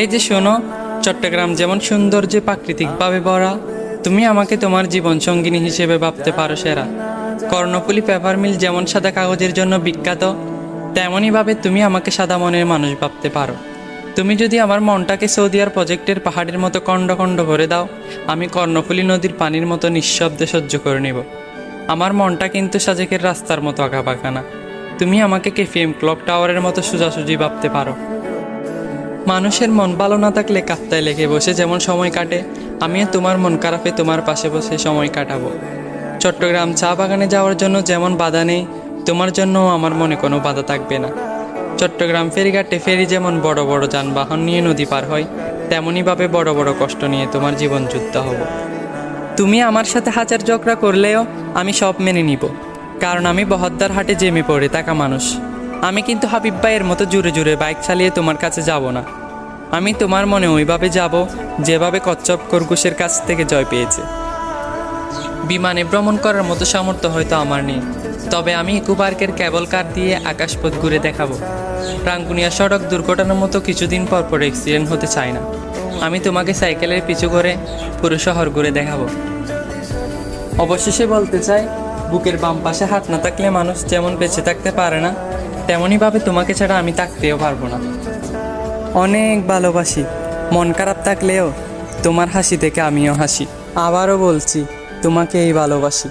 এই যে শোনো, চট্টগ্রাম যেমন সৌন্দর্যে প্রাকৃতিকভাবে ভরা, তুমি আমাকে তোমার জীবন সঙ্গিনী হিসেবে ভাবতে পারো সেরা। কর্ণফুলি পেপার মিল যেমন সাদা কাগজের জন্য বিখ্যাত, তেমনইভাবে তুমি আমাকে সাদা মনের মানুষ ভাবতে পারো। তুমি যদি আমার মনটাকে সৌদিয়ার প্রজেক্টের পাহাড়ের মতো খণ্ড খণ্ড ভরে দাও, আমি কর্ণফুলী নদীর পানির মতো নিঃশব্দে সহ্য করে নেব। আমার মনটা কিন্তু সাজেকের রাস্তার মতো আঁকা না। তুমি আমাকে কেফিএম ক্লক টাওয়ারের মতো সোজাসুজি ভাবতে পারো। মানুষের মন ভালো না থাকলে কাপ্তায় লেগে বসে যেমন সময় কাটে, আমিও তোমার মন খারাপে তোমার পাশে বসে সময় কাটাবো। চট্টগ্রাম চা বাগানে যাওয়ার জন্য যেমন বাধা নেই, তোমার জন্য আমার মনে কোনো বাধা থাকবে না। চট্টগ্রাম ফেরিঘাটে ফেরি যেমন বড় বড় যানবাহন নিয়ে নদী পার হয় তেমনইভাবে বড় বড় কষ্ট নিয়ে তোমার জীবন যুদ্ধ হব। তুমি আমার সাথে হাজার ঝগড়া করলেও আমি সব মেনে নিব, কারণ আমি বহদ্দার হাটে জেমে পড়ে থাকা মানুষ। আমি কিন্তু হাবিব ভাইয়ের মতো জুড়ে জুড়ে বাইক চালিয়ে তোমার কাছে যাব না। আমি তোমার মনে ওইভাবে যাব যেভাবে কচ্ছপ খরগোশের কাছ থেকে জয় পেয়েছে। বিমানে ভ্রমণ করার মতো সামর্থ্য হয়তো আমার নেই। তবে আমি ইকো পার্কের কেবল কার দিয়ে আকাশপথ ঘুরে দেখাবো। রাঙ্গুনিয়া সড়ক দুর্ঘটনার মতো কিছুদিন পর পর অ্যাক্সিডেন্ট হতে চাই না। আমি তোমাকে সাইকেলের পিছু করে পুরো শহর ঘুরে দেখাবো। অবশেষে বলতে চাই, বুকের বাম পাশে হাত না থাকলে মানুষ যেমন বেঁচে থাকতে পারে না, তেমনইভাবে তোমাকে ছাড়া আমি থাকতেও পারব না। অনেক ভালোবাসি। মন খারাপ থাকলেও তোমার হাসি থেকে আমিও হাসি। আবারও বলছি তোমাকে এই ভালোবাসি।